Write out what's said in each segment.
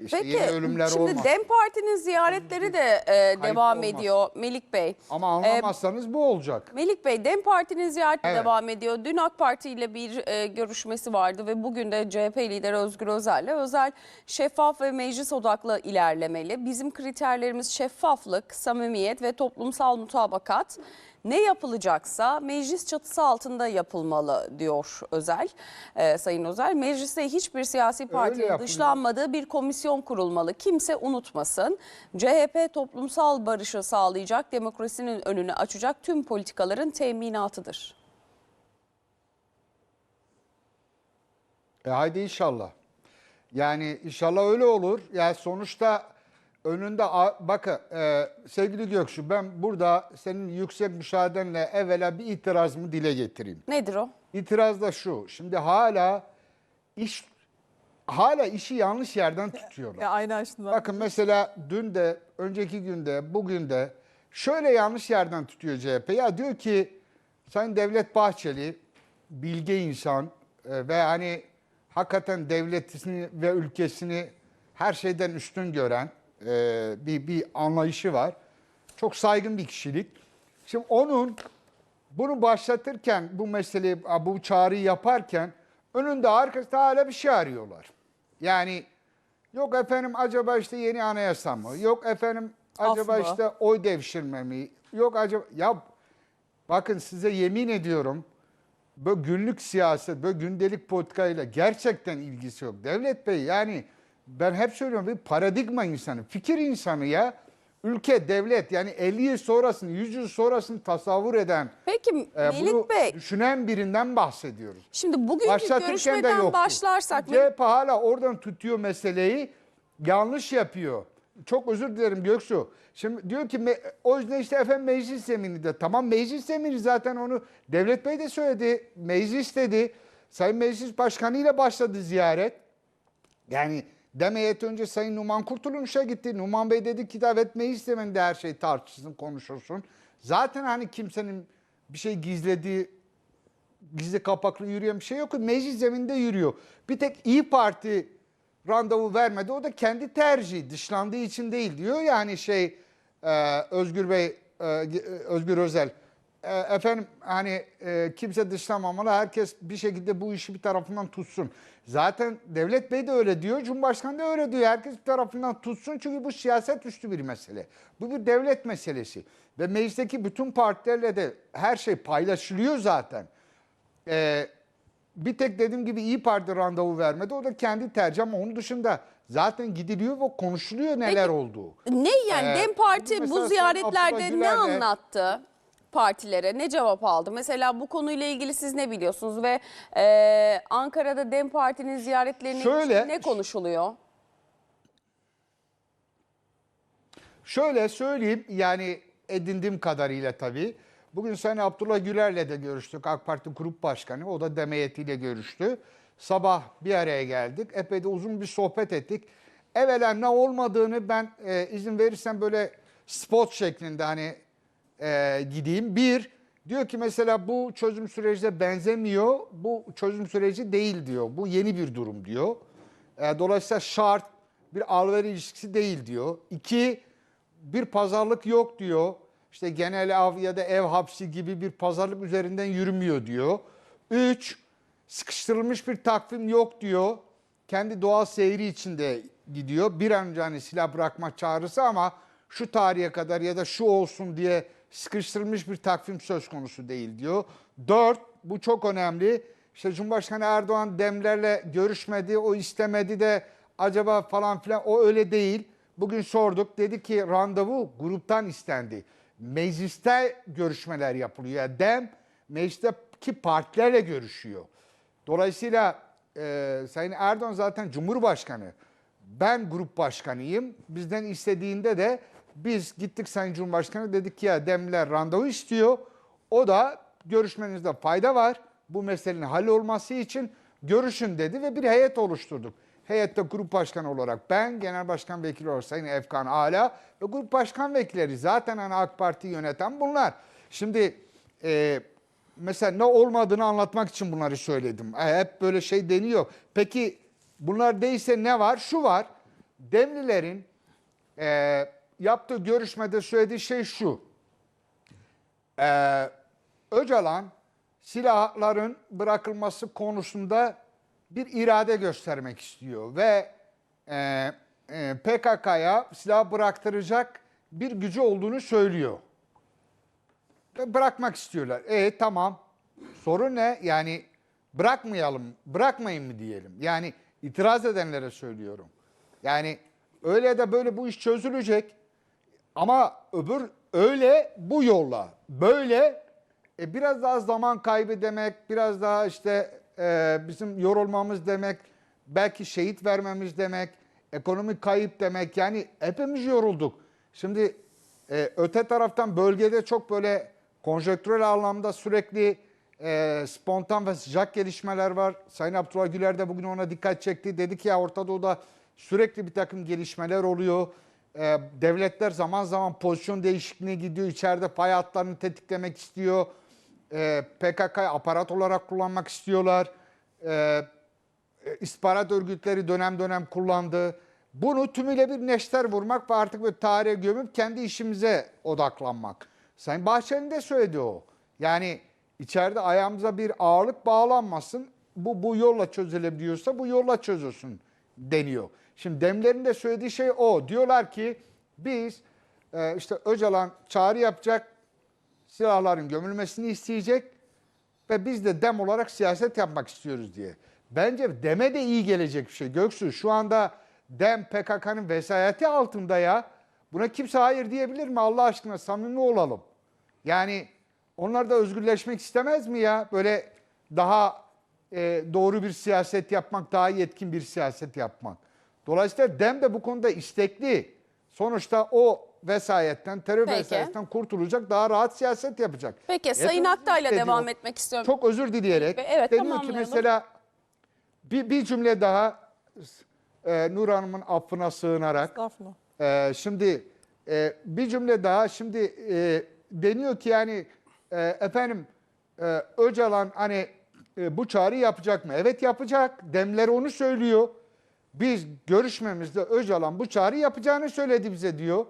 İşte Peki yeni ölümler şimdi olmaz. DEM Parti'nin ziyaretleri de e, devam olmaz. ediyor Melik Bey. Ama anlamazsanız bu olacak. Melik Bey, DEM Parti'nin ziyareti Evet. devam ediyor. Dün AK Parti ile bir e, görüşmesi vardı ve bugün de CHP lideri Özgür Özel'le özel şeffaf ve meclis odaklı ilerlemeli. Bizim kriterlerimiz şeffaflık, samimiyet ve toplumsal mutabakat. Ne yapılacaksa meclis çatısı altında yapılmalı diyor Özel, e, Sayın Özel. Mecliste hiçbir siyasi partinin dışlanmadığı bir komisyon kurulmalı. Kimse unutmasın. CHP toplumsal barışı sağlayacak, demokrasinin önünü açacak tüm politikaların teminatıdır. E haydi inşallah. Yani inşallah öyle olur. Yani sonuçta önünde bakın e, sevgili Göksu ben burada senin yüksek müşahedenle evvela bir itirazımı dile getireyim. Nedir o? İtiraz da şu. Şimdi hala iş hala işi yanlış yerden tutuyorlar. Ya aynı aslında. Bakın mesela dün de, önceki günde, bugün de şöyle yanlış yerden tutuyor CHP. Ya diyor ki Sayın Devlet Bahçeli bilge insan e, ve hani hakikaten devletini ve ülkesini her şeyden üstün gören e, bir, bir anlayışı var. Çok saygın bir kişilik. Şimdi onun bunu başlatırken bu meseleyi, bu çağrıyı yaparken önünde arkasında hala bir şey arıyorlar. Yani yok efendim acaba işte yeni anayasa mı? Yok efendim acaba Af mı? işte oy devşirme mi? Yok acaba ya bakın size yemin ediyorum böyle günlük siyaset, böyle gündelik politikayla gerçekten ilgisi yok. Devlet Bey yani ben hep söylüyorum bir paradigma insanı, fikir insanı ya. Ülke, devlet yani 50 yıl sonrasını, 100 yıl sonrasını tasavvur eden, Peki Melik bunu Bey, düşünen birinden bahsediyoruz. şimdi bugünkü Başlatırken de görüşmeden yoktu. başlarsak CHP hala oradan tutuyor meseleyi. Yanlış yapıyor. Çok özür dilerim Göksu. Şimdi diyor ki me- o yüzden işte efendim meclis zemininde. Tamam meclis zemini zaten onu Devlet Bey de söyledi. Meclis dedi. Sayın Meclis Başkanı ile başladı ziyaret. Yani demeyet önce Sayın Numan Kurtulmuş'a gitti. Numan Bey dedi ki evet meclis zemininde her şey tartışılsın, konuşulsun. Zaten hani kimsenin bir şey gizlediği gizli kapaklı yürüyen bir şey yok. Meclis zeminde yürüyor. Bir tek İyi Parti randevu vermedi. O da kendi tercihi. Dışlandığı için değil diyor. Yani şey e, Özgür Bey, e, Özgür Özel. E, efendim hani e, kimse dışlanmamalı. Herkes bir şekilde bu işi bir tarafından tutsun. Zaten Devlet Bey de öyle diyor. Cumhurbaşkanı da öyle diyor. Herkes bir tarafından tutsun. Çünkü bu siyaset üstü bir mesele. Bu bir devlet meselesi. Ve meclisteki bütün partilerle de her şey paylaşılıyor zaten. Ee, bir tek dediğim gibi İyi Parti randevu vermedi. O da kendi tercih ama onun dışında zaten gidiliyor ve konuşuluyor neler Peki, olduğu. Ne yani Ee, DEM Parti bu ziyaretlerde ne anlattı partilere? Ne cevap aldı? Mesela bu konuyla ilgili siz ne biliyorsunuz ve e, Ankara'da DEM Parti'nin ziyaretlerine Şöyle- ne konuşuluyor? Şöyle söyleyeyim yani edindiğim kadarıyla tabii. Bugün Sayın Abdullah Güler'le de görüştük. AK Parti Grup Başkanı. O da demeyetiyle görüştü. Sabah bir araya geldik. Epey de uzun bir sohbet ettik. Evvela ne olmadığını ben e, izin verirsen böyle spot şeklinde hani e, gideyim. Bir, diyor ki mesela bu çözüm süreci benzemiyor. Bu çözüm süreci değil diyor. Bu yeni bir durum diyor. E, dolayısıyla şart bir alver ilişkisi değil diyor. İki, bir pazarlık yok diyor. İşte genel av ya da ev hapsi gibi bir pazarlık üzerinden yürümüyor diyor. Üç, sıkıştırılmış bir takvim yok diyor. Kendi doğal seyri içinde gidiyor. Bir an önce hani silah bırakma çağrısı ama şu tarihe kadar ya da şu olsun diye sıkıştırılmış bir takvim söz konusu değil diyor. Dört, bu çok önemli. İşte Cumhurbaşkanı Erdoğan demlerle görüşmedi, o istemedi de acaba falan filan o öyle değil. Bugün sorduk dedi ki randevu gruptan istendi. Mecliste görüşmeler yapılıyor. Yani dem meclisteki partilerle görüşüyor. Dolayısıyla e, Sayın Erdoğan zaten Cumhurbaşkanı. Ben grup başkanıyım. Bizden istediğinde de biz gittik Sayın Cumhurbaşkanı dedik ki ya demler randevu istiyor. O da görüşmenizde fayda var. Bu meselenin hallolması için görüşün dedi ve bir heyet oluşturduk. Heyette grup başkanı olarak ben, genel başkan vekili olarak Sayın Efkan Ala ve grup başkan vekilleri zaten hani AK Parti yöneten bunlar. Şimdi e, mesela ne olmadığını anlatmak için bunları söyledim. E, hep böyle şey deniyor. Peki bunlar değilse ne var? Şu var. Demlilerin e, yaptığı görüşmede söylediği şey şu. E, Öcalan silahların bırakılması konusunda bir irade göstermek istiyor ve e, e, PKK'ya silah bıraktıracak bir gücü olduğunu söylüyor. Ve bırakmak istiyorlar. E tamam. Sorun ne? Yani bırakmayalım, bırakmayın mı diyelim. Yani itiraz edenlere söylüyorum. Yani öyle da böyle bu iş çözülecek. Ama öbür öyle bu yolla. Böyle e, biraz daha zaman kaybı demek, biraz daha işte e, bizim yorulmamız demek, belki şehit vermemiz demek, ekonomik kayıp demek. Yani hepimiz yorulduk. Şimdi e, öte taraftan bölgede çok böyle konjonktürel anlamda sürekli e, spontan ve sıcak gelişmeler var. Sayın Abdullah Güler de bugün ona dikkat çekti. Dedi ki ya Orta Doğu'da sürekli bir takım gelişmeler oluyor. E, devletler zaman zaman pozisyon değişikliğine gidiyor. İçeride fay hatlarını tetiklemek istiyor. E, PKK'yı aparat olarak kullanmak istiyorlar. E, e, istihbarat örgütleri dönem dönem kullandı. Bunu tümüyle bir neşter vurmak ve artık böyle tarihe gömüp kendi işimize odaklanmak. Sayın Bahçeli de söyledi o. Yani içeride ayağımıza bir ağırlık bağlanmasın. Bu, bu yolla çözülebiliyorsa bu yolla çözülsün deniyor. Şimdi Demler'in de söylediği şey o. Diyorlar ki biz e, işte Öcalan çağrı yapacak, silahların gömülmesini isteyecek ve biz de dem olarak siyaset yapmak istiyoruz diye. Bence deme de iyi gelecek bir şey. Göksu şu anda dem PKK'nın vesayeti altında ya. Buna kimse hayır diyebilir mi Allah aşkına samimi olalım. Yani onlar da özgürleşmek istemez mi ya? Böyle daha e, doğru bir siyaset yapmak, daha yetkin bir siyaset yapmak. Dolayısıyla dem de bu konuda istekli. Sonuçta o vesayetten, terör Peki. vesayetten kurtulacak, daha rahat siyaset yapacak. Peki Sayın Hepimiz Aktay'la devam etmek istiyorum. Çok özür dileyerek. Evet, deniyor ki mesela bir, bir cümle daha e, Nur Hanım'ın affına sığınarak. Ee, şimdi e, bir cümle daha şimdi e, deniyor ki yani e, efendim e, Öcalan hani e, bu çağrı yapacak mı? Evet yapacak. Demleri onu söylüyor. Biz görüşmemizde Öcalan bu çağrı yapacağını söyledi bize diyor.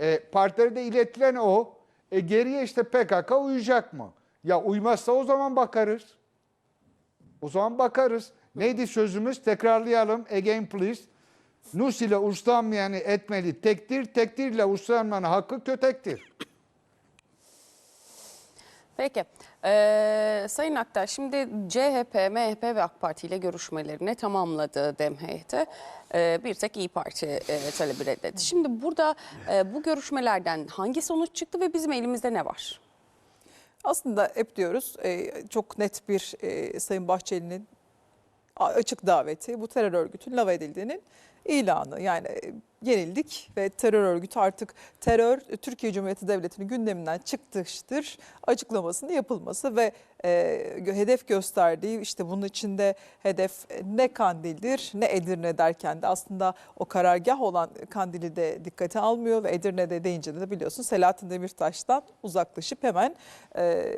E, partileri de iletilen o. E, geriye işte PKK uyacak mı? Ya uymazsa o zaman bakarız. O zaman bakarız. Neydi sözümüz? Tekrarlayalım. Again please. Nus ile uslanmayanı etmeli tektir, tektir ile uslanmanın hakkı kötektir. Peki. Ee, Sayın Aktay şimdi CHP, MHP ve AK Parti ile görüşmelerini tamamladı heyeti. Ee, bir tek İyi Parti e, talebi reddetti. Şimdi burada e, bu görüşmelerden hangi sonuç çıktı ve bizim elimizde ne var? Aslında hep diyoruz e, çok net bir e, Sayın Bahçeli'nin açık daveti bu terör örgütün lava edildiğinin ilanı. Yani e, yenildik ve terör örgütü artık terör e, Türkiye Cumhuriyeti Devleti'nin gündeminden çıkmıştır açıklamasının yapılması ve e, hedef gösterdiği işte bunun içinde hedef e, ne Kandil'dir ne Edirne derken de aslında o karargah olan Kandil'i de dikkate almıyor ve Edirne'de deyince de biliyorsun Selahattin Demirtaş'tan uzaklaşıp hemen e,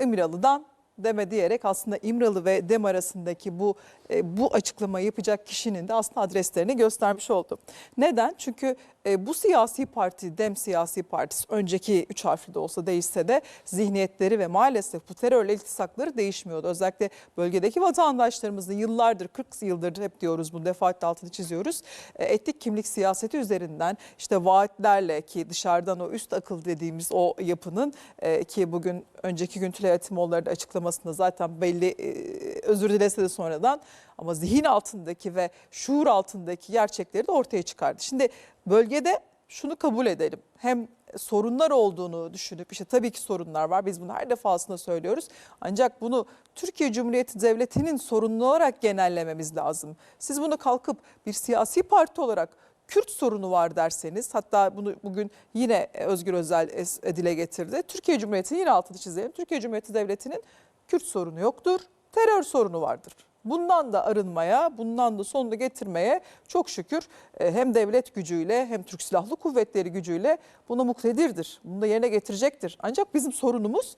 İmralı'dan deme diyerek aslında İmralı ve Dem arasındaki bu e, bu açıklamayı yapacak kişinin de aslında adreslerini göstermiş oldu. Neden? Çünkü e, bu siyasi parti Dem siyasi partisi önceki üç harfli de olsa değişse de zihniyetleri ve maalesef bu terörle iltisakları değişmiyordu. Özellikle bölgedeki vatandaşlarımızın yıllardır 40 yıldır hep diyoruz bunu defaatle altını çiziyoruz. E, etnik kimlik siyaseti üzerinden işte vaatlerle ki dışarıdan o üst akıl dediğimiz o yapının e, ki bugün önceki gün Tülay Atimoğulları da açıklamasında zaten belli e, özür dilese de sonradan ama zihin altındaki ve şuur altındaki gerçekleri de ortaya çıkardı. Şimdi bölgede şunu kabul edelim. Hem sorunlar olduğunu düşünüp işte tabii ki sorunlar var. Biz bunu her defasında söylüyoruz. Ancak bunu Türkiye Cumhuriyeti Devleti'nin sorunlu olarak genellememiz lazım. Siz bunu kalkıp bir siyasi parti olarak Kürt sorunu var derseniz hatta bunu bugün yine Özgür Özel dile getirdi. Türkiye Cumhuriyeti'nin yine altını çizelim. Türkiye Cumhuriyeti Devleti'nin Kürt sorunu yoktur. Terör sorunu vardır. Bundan da arınmaya, bundan da sonunu getirmeye çok şükür e, hem devlet gücüyle hem Türk Silahlı Kuvvetleri gücüyle buna muktedirdir. Bunu da yerine getirecektir. Ancak bizim sorunumuz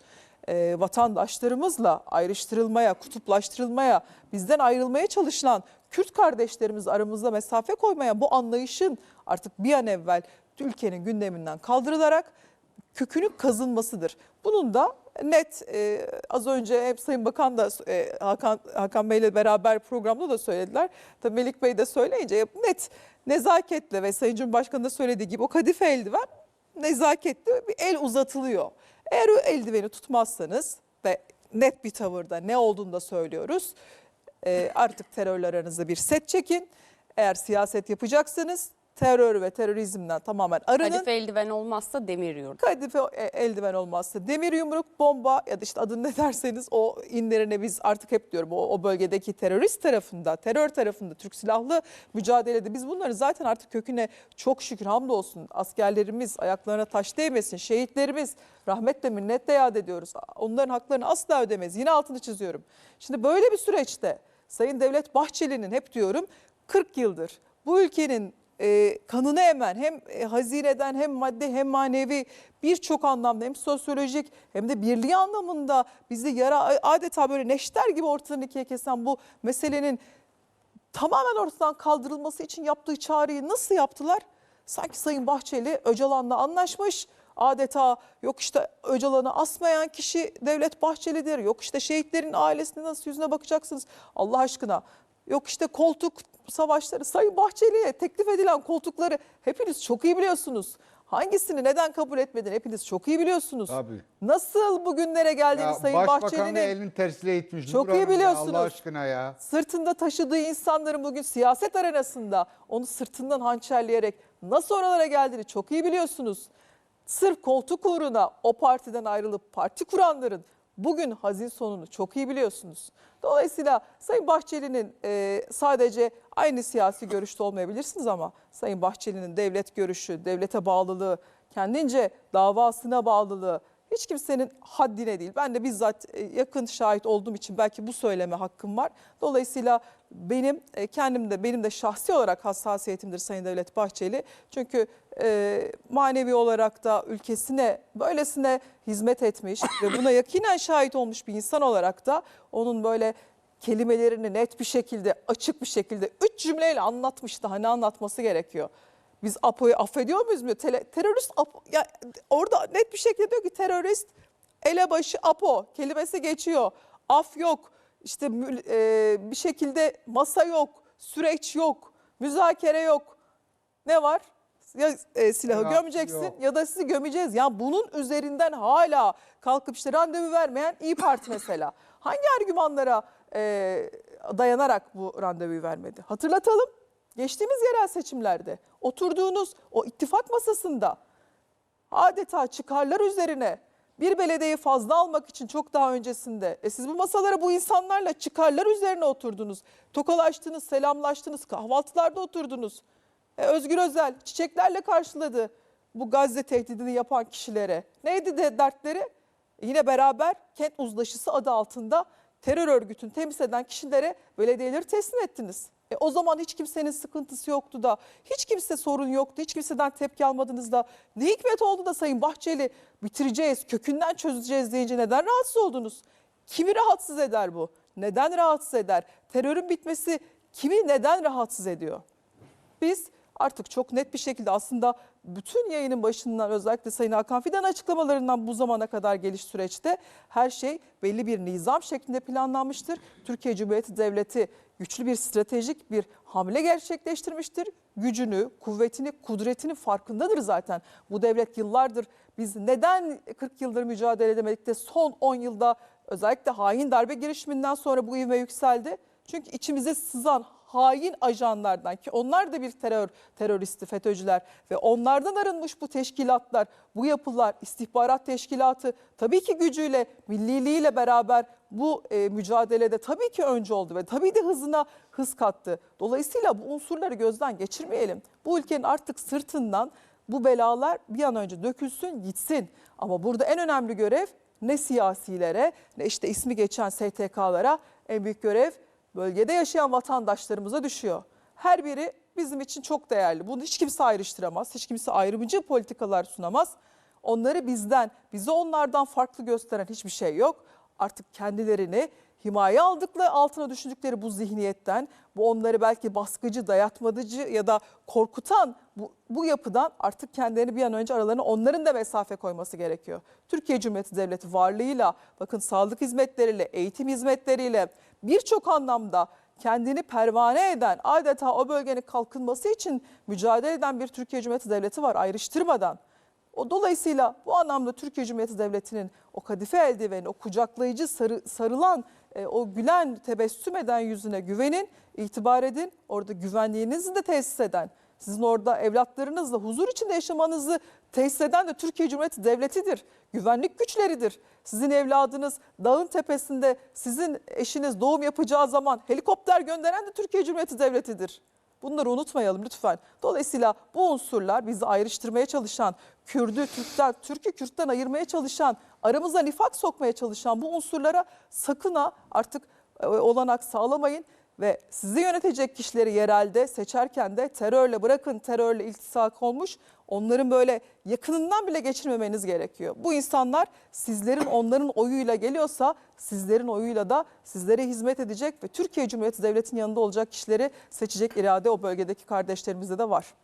e, vatandaşlarımızla ayrıştırılmaya, kutuplaştırılmaya, bizden ayrılmaya çalışılan Kürt kardeşlerimiz aramızda mesafe koymaya bu anlayışın artık bir an evvel ülkenin gündeminden kaldırılarak kökünün kazınmasıdır. Bunun da net e, az önce hep Sayın Bakan da e, Hakan, Hakan Bey ile beraber programda da söylediler. Tabii Melik Bey de söyleyince net nezaketle ve Sayın Cumhurbaşkanı da söylediği gibi o kadife eldiven nezaketle bir el uzatılıyor. Eğer o eldiveni tutmazsanız ve net bir tavırda ne olduğunu da söylüyoruz. E, artık terörle aranızda bir set çekin. Eğer siyaset yapacaksanız terör ve terörizmden tamamen arının. Kadife eldiven olmazsa demir yurdu. Kadife e, eldiven olmazsa demir yumruk, bomba ya da işte adını ne derseniz o inlerine biz artık hep diyorum o, o bölgedeki terörist tarafında, terör tarafında, Türk silahlı mücadelede biz bunları zaten artık köküne çok şükür hamdolsun askerlerimiz ayaklarına taş değmesin, şehitlerimiz rahmetle minnetle yad ediyoruz. Onların haklarını asla ödemeyiz. Yine altını çiziyorum. Şimdi böyle bir süreçte Sayın Devlet Bahçeli'nin hep diyorum 40 yıldır bu ülkenin e, kanını emen hem e, hazineden hem maddi hem manevi birçok anlamda hem sosyolojik hem de birliği anlamında bizi yara adeta böyle neşter gibi ortadan ikiye kesen bu meselenin tamamen ortadan kaldırılması için yaptığı çağrıyı nasıl yaptılar? Sanki Sayın Bahçeli Öcalan'la anlaşmış. Adeta yok işte Öcalan'ı asmayan kişi Devlet Bahçeli'dir. Yok işte şehitlerin ailesine nasıl yüzüne bakacaksınız Allah aşkına. Yok işte koltuk savaşları Sayın Bahçeli'ye teklif edilen koltukları hepiniz çok iyi biliyorsunuz. Hangisini neden kabul etmedin hepiniz çok iyi biliyorsunuz. Tabii. Nasıl bugünlere geldiğini Ya Sayın Bahçeli'nin elini tersine itmiş. Çok iyi Hanım ya, biliyorsunuz. Allah aşkına ya. sırtında taşıdığı insanların bugün siyaset arenasında onu sırtından hançerleyerek nasıl oralara geldiğini çok iyi biliyorsunuz. Sırf koltuk uğruna o partiden ayrılıp parti kuranların bugün hazin sonunu çok iyi biliyorsunuz. Dolayısıyla Sayın Bahçeli'nin e, sadece aynı siyasi görüşte olmayabilirsiniz ama Sayın Bahçeli'nin devlet görüşü, devlete bağlılığı, kendince davasına bağlılığı hiç kimsenin haddine değil. Ben de bizzat e, yakın şahit olduğum için belki bu söyleme hakkım var. Dolayısıyla benim e, kendim de benim de şahsi olarak hassasiyetimdir Sayın Devlet Bahçeli. Çünkü e, manevi olarak da ülkesine böylesine hizmet etmiş ve buna yakinen şahit olmuş bir insan olarak da onun böyle kelimelerini net bir şekilde, açık bir şekilde üç cümleyle anlatmış daha ne anlatması gerekiyor? Biz APO'yu affediyor muyuz? Tele- terörist APO, ya orada net bir şekilde diyor ki terörist elebaşı APO kelimesi geçiyor. Af yok. İşte e, bir şekilde masa yok, süreç yok, müzakere yok. Ne var? Ya e, silahı Ya, gömeceksin yok. ya da sizi gömeceğiz. Ya bunun üzerinden hala kalkıp işte randevu vermeyen İyi Parti mesela. Hangi argümanlara e, dayanarak bu randevuyu vermedi? Hatırlatalım. Geçtiğimiz yerel seçimlerde oturduğunuz o ittifak masasında adeta çıkarlar üzerine bir belediyeyi fazla almak için çok daha öncesinde e siz bu masalara bu insanlarla çıkarlar üzerine oturdunuz. Tokalaştınız, selamlaştınız, kahvaltılarda oturdunuz. E, Özgür Özel çiçeklerle karşıladı bu Gazze tehdidini yapan kişilere. Neydi de dertleri? Yine beraber kent uzlaşısı adı altında terör örgütünü temsil eden kişilere belediyeleri teslim ettiniz. E, o zaman hiç kimsenin sıkıntısı yoktu da, hiç kimse sorun yoktu, hiç kimseden tepki almadınız da. Ne hikmet oldu da Sayın Bahçeli bitireceğiz, kökünden çözeceğiz deyince neden rahatsız oldunuz? Kimi rahatsız eder bu? Neden rahatsız eder? Terörün bitmesi kimi neden rahatsız ediyor? Biz artık çok net bir şekilde aslında bütün yayının başından özellikle Sayın Hakan Fidan açıklamalarından bu zamana kadar geliş süreçte her şey belli bir nizam şeklinde planlanmıştır. Türkiye Cumhuriyeti Devleti güçlü bir stratejik bir hamle gerçekleştirmiştir. Gücünü, kuvvetini, kudretini farkındadır zaten. Bu devlet yıllardır biz neden 40 yıldır mücadele edemedik de son 10 yılda özellikle hain darbe girişiminden sonra bu ivme yükseldi. Çünkü içimize sızan hain ajanlardan ki onlar da bir terör teröristi FETÖ'cüler ve onlardan arınmış bu teşkilatlar, bu yapılar, istihbarat teşkilatı tabii ki gücüyle, milliliğiyle beraber bu e, mücadelede tabii ki önce oldu ve tabii de hızına hız kattı. Dolayısıyla bu unsurları gözden geçirmeyelim. Bu ülkenin artık sırtından bu belalar bir an önce dökülsün, gitsin. Ama burada en önemli görev ne siyasilere ne işte ismi geçen STK'lara en büyük görev bölgede yaşayan vatandaşlarımıza düşüyor. Her biri bizim için çok değerli. Bunu hiç kimse ayrıştıramaz. Hiç kimse ayrımcı politikalar sunamaz. Onları bizden, bizi onlardan farklı gösteren hiçbir şey yok. Artık kendilerini himaye aldıkları altına düşündükleri bu zihniyetten, bu onları belki baskıcı, dayatmadıcı ya da korkutan bu, bu yapıdan artık kendilerini bir an önce aralarına onların da mesafe koyması gerekiyor. Türkiye Cumhuriyeti Devleti varlığıyla, bakın sağlık hizmetleriyle, eğitim hizmetleriyle birçok anlamda kendini pervane eden, adeta o bölgenin kalkınması için mücadele eden bir Türkiye Cumhuriyeti Devleti var ayrıştırmadan. O dolayısıyla bu anlamda Türkiye Cumhuriyeti Devleti'nin o kadife eldiveni, o kucaklayıcı sarı, sarılan, e, o gülen, tebessüm eden yüzüne güvenin, itibar edin. Orada güvenliğinizi de tesis eden, sizin orada evlatlarınızla huzur içinde yaşamanızı tesis eden de Türkiye Cumhuriyeti Devleti'dir. Güvenlik güçleridir. Sizin evladınız dağın tepesinde sizin eşiniz doğum yapacağı zaman helikopter gönderen de Türkiye Cumhuriyeti Devleti'dir. Bunları unutmayalım lütfen. Dolayısıyla bu unsurlar bizi ayrıştırmaya çalışan, Kürdü Türk'ten, Türk'ü Kürt'ten ayırmaya çalışan, aramıza nifak sokmaya çalışan bu unsurlara sakın ha artık e, olanak sağlamayın ve sizi yönetecek kişileri yerelde seçerken de terörle bırakın terörle iltisak olmuş onların böyle yakınından bile geçirmemeniz gerekiyor. Bu insanlar sizlerin onların oyuyla geliyorsa sizlerin oyuyla da sizlere hizmet edecek ve Türkiye Cumhuriyeti Devleti'nin yanında olacak kişileri seçecek irade o bölgedeki kardeşlerimizde de var.